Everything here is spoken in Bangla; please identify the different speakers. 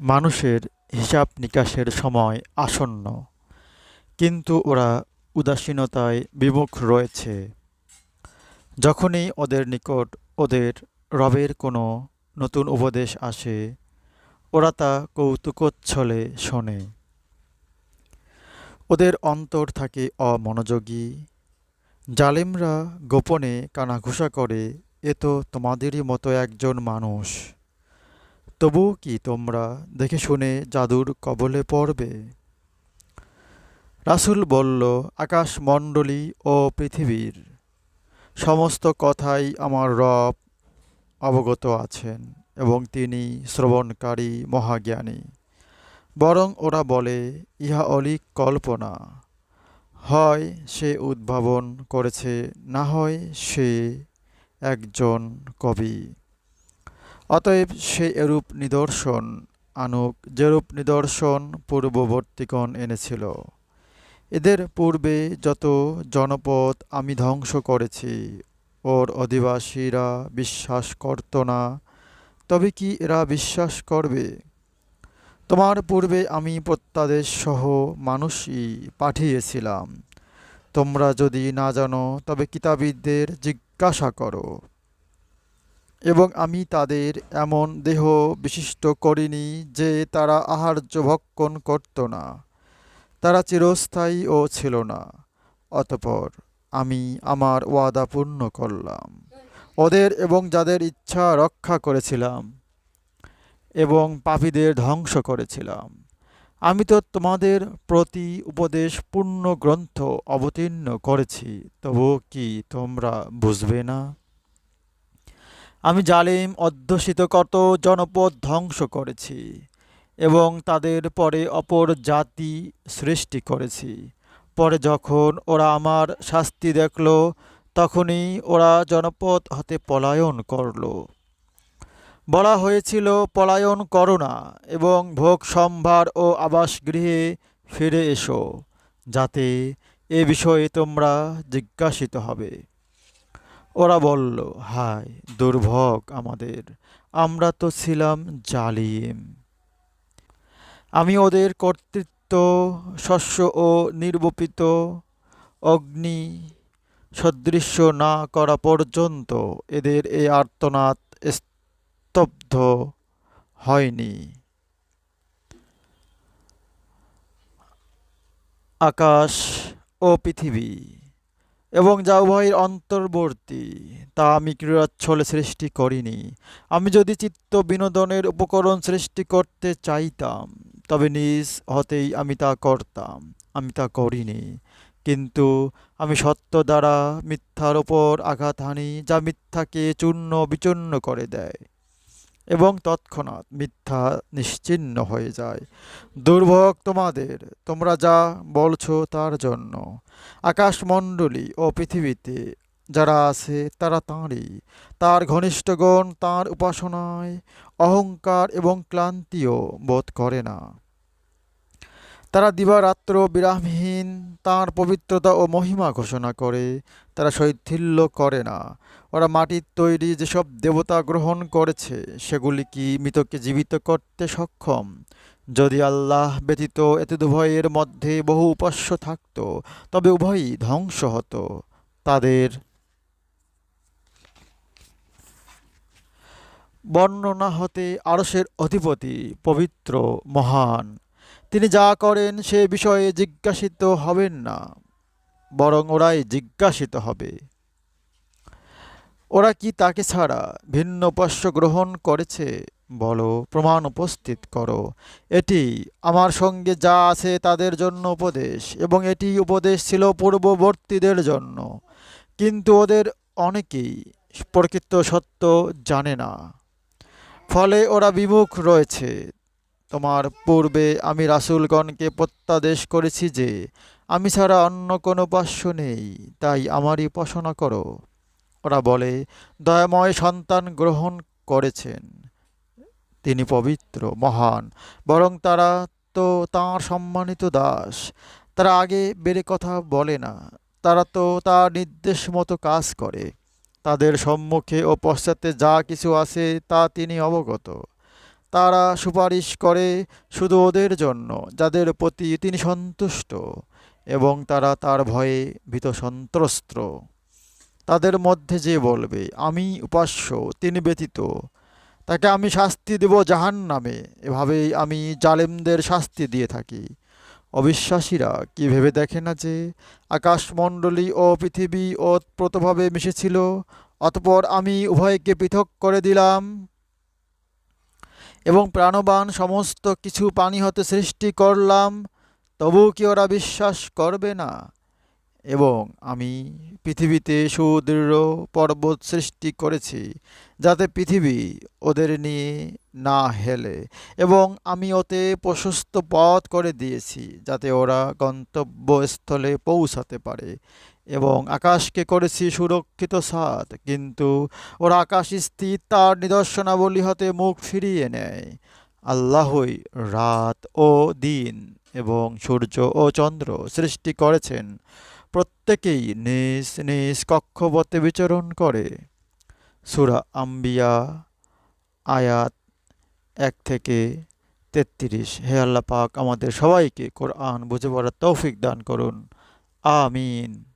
Speaker 1: মানুষের হিসাব নিকাশের সময় আসন্ন। কিন্তু ওরা উদাসীনতায় বিমুখ রয়েছে। যখনই ওদের নিকট ওদের রবের কোনো নতুন উপদেশ আসে, ওরা তা কৌতুকচ্ছলে শোনে। ওদের অন্তর থাকে অমনোযোগী। জালিমরা গোপনে কানাঘুষা করে, এ তো তোমাদেরই মতো একজন মানুষ। তবুও কি তোমরা দেখে শুনে জাদুর কবলে পড়বে? রাসূল বলল, আকাশমণ্ডলী ও পৃথিবীর সমস্ত কথাই আমার রব অবগত আছেন এবং তিনি শ্রবণকারী মহাজ্ঞানী। বরং ওরা বলে, ইহা অলিক কল্পনা। হয় সে উদ্ভাবন করেছে, না হয় সে একজন কবি। অতএব সে এরূপ নিদর্শন আনুক, যেরূপ নিদর্শন পূর্ববর্তীগণ এনেছিল। এদের পূর্বে যত জনপদ আমি ধ্বংস করেছি, ওর অধিবাসীরা বিশ্বাস করত না, তবে কি এরা বিশ্বাস করবে? তোমার পূর্বে আমি প্রত্যাদেশ সহ মানুষই পাঠিয়েছিলাম। তোমরা যদি না জানো, তবে কিতাবিদদের জিজ্ঞাসা করো। এবং আমি তাদের এমন দেহ বিশিষ্ট করিনি যে তারা আহার্য ভক্ষণ করত না। তারা চিরস্থায়ী ও ছিল না। অতপর আমি আমার ওয়াদা পূর্ণ করলাম। ওদের এবং যাদের ইচ্ছা রক্ষা করেছিলাম এবং পাপীদের ধ্বংস করেছিলাম। আমি তো তোমাদের প্রতি উপদেশ পূর্ণ গ্রন্থ অবতীর্ণ করেছি তবু কি তোমরা বুঝবে না? আমি জালিম, অধ্যুষিত কত জনপদ ধ্বংস করেছি এবং তাদের পরে অপর জাতি সৃষ্টি করেছি। পরে যখন ওরা আমার শাস্তি দেখল, তখনই ওরা জনপদ হতে পলায়ন করল। বলা হয়েছিল, পলায়ন করো না এবং ভোগ সম্ভার ও আবাসগৃহে ফিরে এসো, যাতে এ বিষয়ে তোমরা জিজ্ঞাসিত হবে। ওরা বলল, হায়, দুর্ভোগ আমাদের। আমরা তো ছিলাম জালিম। আমি ওদের কর্তৃত্ব, শস্য ও নির্বপিত, অগ্নি সদৃশ্য না করা পর্যন্ত এদের এই আর্তনাদ স্তব্ধ হয়নি। আকাশ ও পৃথিবী এবং যা উভয়ের অন্তর্বর্তী, তা আমি ক্রীড়াচ্ছলে সৃষ্টি করিনি। আমি যদি চিত্ত বিনোদনের উপকরণ সৃষ্টি করতে চাইতাম, তবে নিজ হতেই আমি তা করতাম, আমি তা করিনি। কিন্তু আমি সত্য দ্বারা মিথ্যার ওপর আঘাত হানি, যা মিথ্যাকে চূর্ণ বিচূর্ণ করে দেয়। এবং তৎক্ষণাৎ মিথ্যা নিশ্চিহ্ন হয়ে যায়। দুর্ভোগ তোমাদের, তোমরা যা বলছো তার জন্য। আকাশমণ্ডলী ও পৃথিবীতে যারা আছে তারা তাঁরই। তার ঘনিষ্ঠগণ তাঁর উপাসনায় অহংকার এবং ক্লান্তিও বোধ করে না। তারা দিবারাত্র বিরামহীন তাঁর পবিত্রতা ও মহিমা ঘোষণা করে। তারা শৈথিল্য করে না। ওরা মাটির তৈরি যেসব দেবতা গ্রহণ করেছে, সেগুলি কি মৃতকে জীবিত করতে সক্ষম? যদি আল্লাহ ব্যতীত এতে উভয়ের মধ্যে বহু উপাস্য থাকত, তবে উভয়ই ধ্বংস হতো। তাদের বর্ণনা হতে আরসের অধিপতি পবিত্র, মহান। তিনি যা করেন সে বিষয়ে জিজ্ঞাসিত হবেন না, বরং ওরাই জিজ্ঞাসিত হবে। ওরা কি তাকে ছাড়া ভিন্ন উপাস্য গ্রহণ করেছে? বলো, প্রমাণ উপস্থিত করো। এটি আমার সঙ্গে যা আছে তাদের জন্য উপদেশ, এবং এটি উপদেশ ছিল পূর্ববর্তীদের জন্য। কিন্তু ওদের অনেকেই প্রকৃত সত্য জানে না। ফলে ওরা বিমুখ রয়েছে। তোমার পূর্বে আমি রাসূলগণকে প্রত্যাদেশ করেছি যে, আমি ছাড়া অন্য কোনো উপাস্য নেই, তাই আমারই উপাসনা করো। ওরা বলে, দয়াময় সন্তান গ্রহণ করেছেন। তিনি পবিত্র, মহান, বরং তারা তো তাঁর সম্মানিত দাস। তারা আগে বেড়ে কথা বলে না। তারা তো তার নির্দেশ মতো কাজ করে। তাদের সম্মুখে ও পশ্চাতে যা কিছু আছে তা তিনি অবগত। তারা সুপারিশ করে শুধু ওদের জন্য, যাদের প্রতি তিনি সন্তুষ্ট, এবং তারা তার ভয়ে ভীত সন্ত্রস্ত। তাদের মধ্যে যে বলবে, আমি উপাস্য, তিনি ব্যতীত, তাকে আমি শাস্তি দেব জাহান নামে এভাবেই আমি জালেমদের শাস্তি দিয়ে থাকি। অবিশ্বাসীরা কি ভেবে দেখে না যে, আকাশমণ্ডলী ও পৃথিবী ওতপ্রোতভাবে মিশেছিল, অতপর আমি উভয়কে পৃথক করে দিলাম? এবং প্রাণবান সমস্ত কিছু পানি হতে সৃষ্টি করলাম, তবু কি ওরা বিশ্বাস করবে না? এবং আমি পৃথিবীতে সুদৃঢ় পর্বত সৃষ্টি করেছি, যাতে পৃথিবী ওদের নিয়ে না হেলে। এবং আমি ওতে প্রশস্ত পথ করে দিয়েছি, যাতে ওরা গন্তব্যস্থলে পৌঁছাতে পারে। এবং আকাশকে করেছি সুরক্ষিত সাদ কিন্তু ওরা আকাশ স্থির, তার নিদর্শনাবলী হতে মুখ ফিরিয়ে নেয়। আল্লাহই রাত ও দিন এবং সূর্য ও চন্দ্র সৃষ্টি করেছেন। প্রত্যেকেই নিজ নিজ কক্ষপথে বিচরণ করে। সুরা আম্বিয়া, আয়াত এক থেকে তেত্রিশ। হে আল্লাহ পাক আমাদের সবাইকে কোরআন বুঝে পড়ার তৌফিক দান করুন। আমিন।